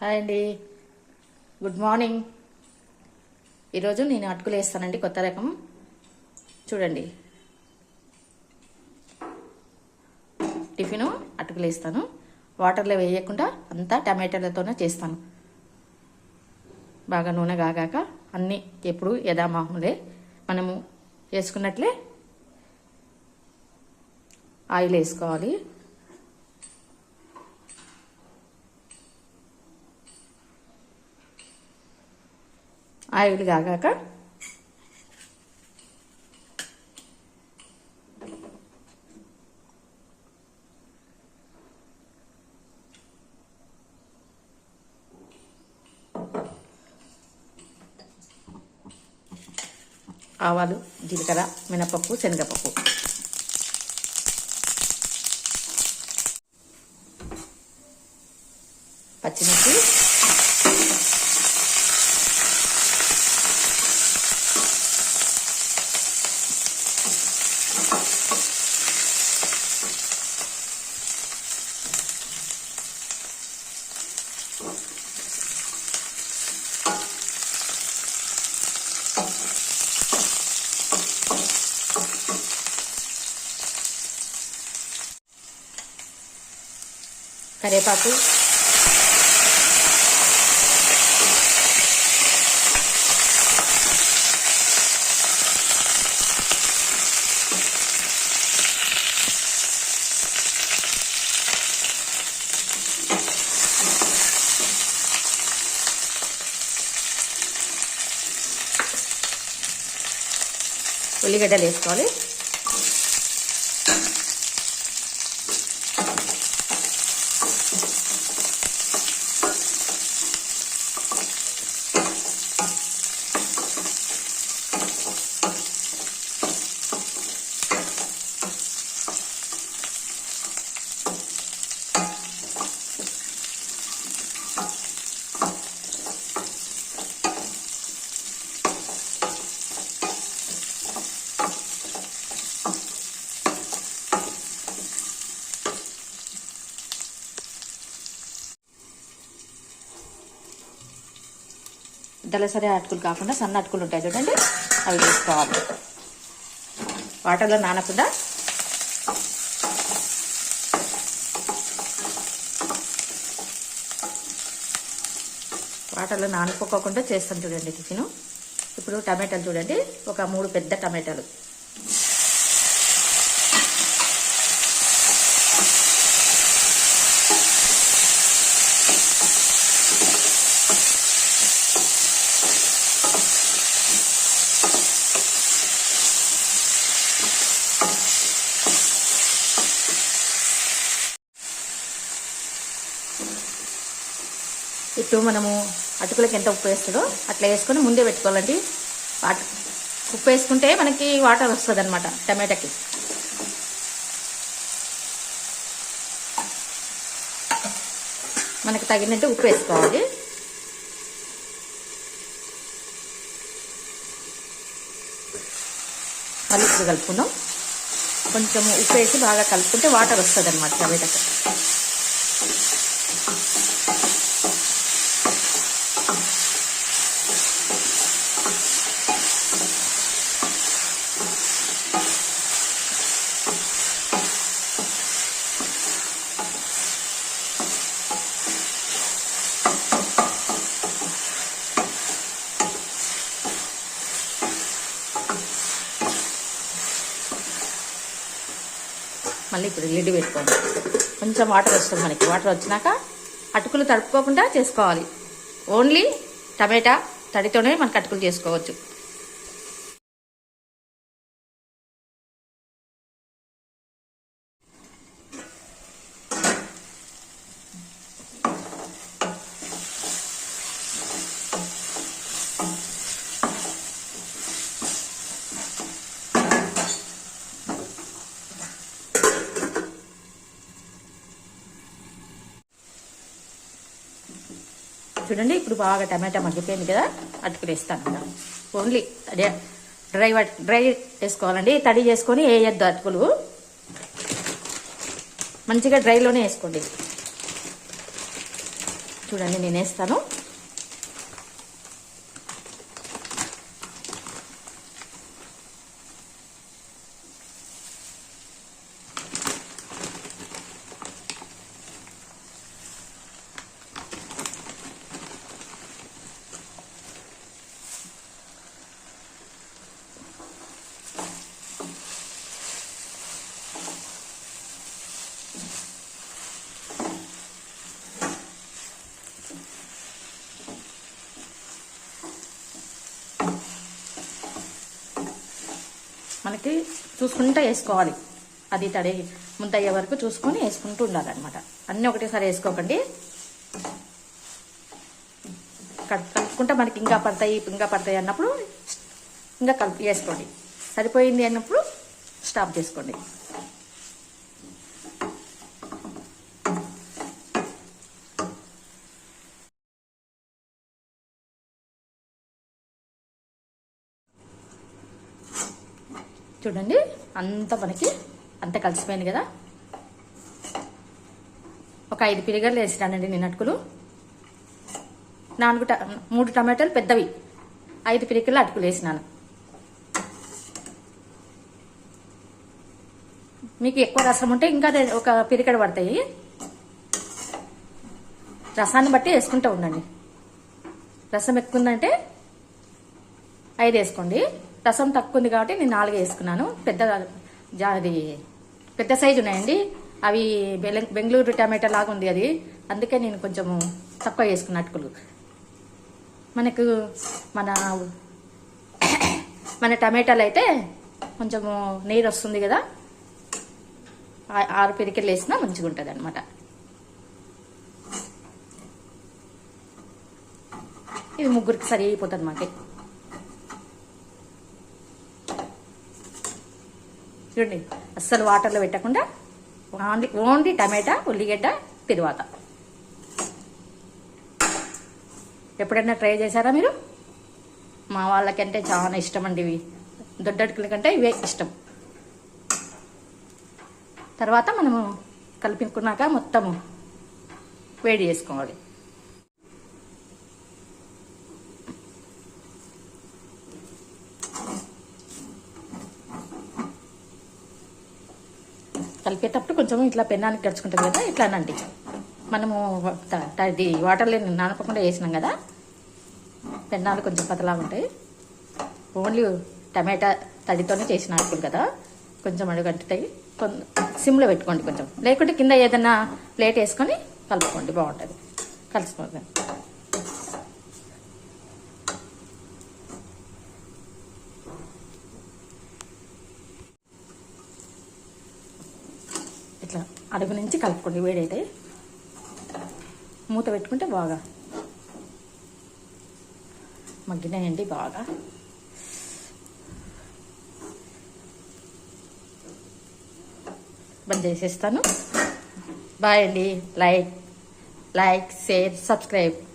Hi అండి. Good morning. ఈరోజు నేను అటుకులు వేస్తానండి కొత్త రకం. చూడండి. టిఫిను అటుకులు వేస్తాను. వాటర్లో వేయకుండా అంతా టమాటాలతోనే చేస్తాను. బాగా నూనె కాగాక అన్నీ ఎప్పుడు యథామాములే మనము వేసుకున్నట్లే ఆయిల్ వేసుకోవాలి. ఆయిల్ కాగాక ఆవాలు జీలకర్ర మినపప్పు శనగపప్పు. కరివేపాకు. ఉల్లిగడ్డలు వేసుకోవాలి. దళసరి అటుకులు కాకుండా సన్న అటుకులు ఉంటాయి చూడండి. అవి వేసుకోవాలి. వాటర్లో నానకుండా వాటర్లో నానుకోకుండా చేస్తాను చూడండి టిఫిన్. ఇప్పుడు టమాటాలు చూడండి. ఒక మూడు పెద్ద టమాటాలు. ఇప్పుడు మనము అటుకులకి ఎంత ఉప్పు వేస్తుందో అట్లా వేసుకొని ముందే పెట్టుకోవాలండి. వాటర్ ఉప్పు వేసుకుంటే మనకి వాటర్ వస్తుంది అనమాట టమాటాకి. మనకు తగినట్టు ఉప్పు వేసుకోవాలి. మళ్ళీ కలుపుకుందాం. కొంచెం ఉప్పు వేసి బాగా కలుపుకుంటే వాటర్ వస్తుంది అనమాట టమాటాకి. మళ్ళీ ఇప్పుడు లిడ్ పెట్టుకోండి. కొంచెం వాటర్ వస్తుంది మనకి. వాటర్ వచ్చినాక అటుకులు తడుపుకోకుండా చేసుకోవాలి. ఓన్లీ టమాటా తడితోనే మనకి అటుకులు చేసుకోవచ్చు. చూడండి ఇప్పుడు బాగా టమాటా మగ్గిపోయింది కదా అటుకులు వేస్తాను కదా. ఓన్లీ అదే డ్రై డ్రై వేసుకోవాలండి. తడి చేసుకొని వేయద్దు అటుకులు. మంచిగా డ్రైలోనే వేసుకోండి. చూడండి నేను వేస్తాను. మనకి చూసుకుంటూ వేసుకోవాలి. అది తడి ముద్దయ్యే వరకు చూసుకొని వేసుకుంటూ ఉండాలన్నమాట. అన్నీ ఒకటేసారి వేసుకోకండి. కలుపుకుంటే మనకి ఇంకా పడతాయి ఇంకా పడతాయి అన్నప్పుడు ఇంకా కలిపి వేసుకోండి. సరిపోయింది అన్నప్పుడు స్టాప్ చేసుకోండి. చూడండి అంత మనకి అంత కలిసిపోయింది కదా. ఒక ఐదు పిరిగర్లు వేసినానండి నేను అటుకులు. నాలుగు ట- మూడు టమాటాలు పెద్దవి. ఐదు పిరికలు అటుకులు వేసినాను. మీకు ఎక్కువ రసం ఉంటే ఇంకా ఒక పిరికడ పడతాయి. రసాన్ని బట్టి వేసుకుంటూ ఉండండి. రసం ఎక్కువ ఉందంటే ఐదు వేసుకోండి. రసం తక్కువ ఉంది కాబట్టి నేను నాలుగు వేసుకున్నాను. పెద్ద జా అది పెద్ద సైజు ఉన్నాయండి. అవి బెంగళూరు టమాటా లాగా ఉంది అది. అందుకే నేను కొంచెము తక్కువ వేసుకున్న అటుకులు. మనకు మన మన టమాటాలు అయితే కొంచెము నీరు వస్తుంది కదా. ఆరు పిరికెళ్ళు వేసినా మంచిగా ఉంటుంది అనమాట ఇది ముగ్గురికి సరి అయిపోతుంది మాకే. చూడండి అస్సలు వాటర్లో పెట్టకుండా ఓన్లీ ఓన్లీ టమాటా ఉల్లిగడ్డ తిరువాత. ఎప్పుడైనా ట్రై చేశారా మీరు? మా వాళ్ళకంటే చాలా ఇష్టం అండి ఇవి. దొడ్డడుకుల కంటే ఇవే ఇష్టం. తర్వాత మనము కలిపించుకున్నాక మొత్తము వేడి చేసుకోవాలి. కలిపేటప్పుడు కొంచెం ఇట్లా పెన్నానికి గడుచుకుంటుంది కదా ఇట్లా అనండి మనము ఇది వాటర్లో నానపకుండా వేసినాం కదా పెన్నాలు కొంచెం పతలా ఉంటాయి. ఓన్లీ టమాటా తడితోనే చేసిన అటుకులు కదా కొంచెం అడుగంటుతాయి. సిమ్లో పెట్టుకోండి కొంచెం. లేకుంటే కింద ఏదైనా ప్లేట్ వేసుకొని కలుపుకోండి బాగుంటుంది. కలిసిపోతుంది ఇట్లా అడుగు నుంచి కలుపుకోండి వేడైతే. మూత పెట్టుకుంటే బాగా మగ్గినాయండి బాగా. బంద్ చేసేస్తాను. బాయ్ అండి. Like like share subscribe.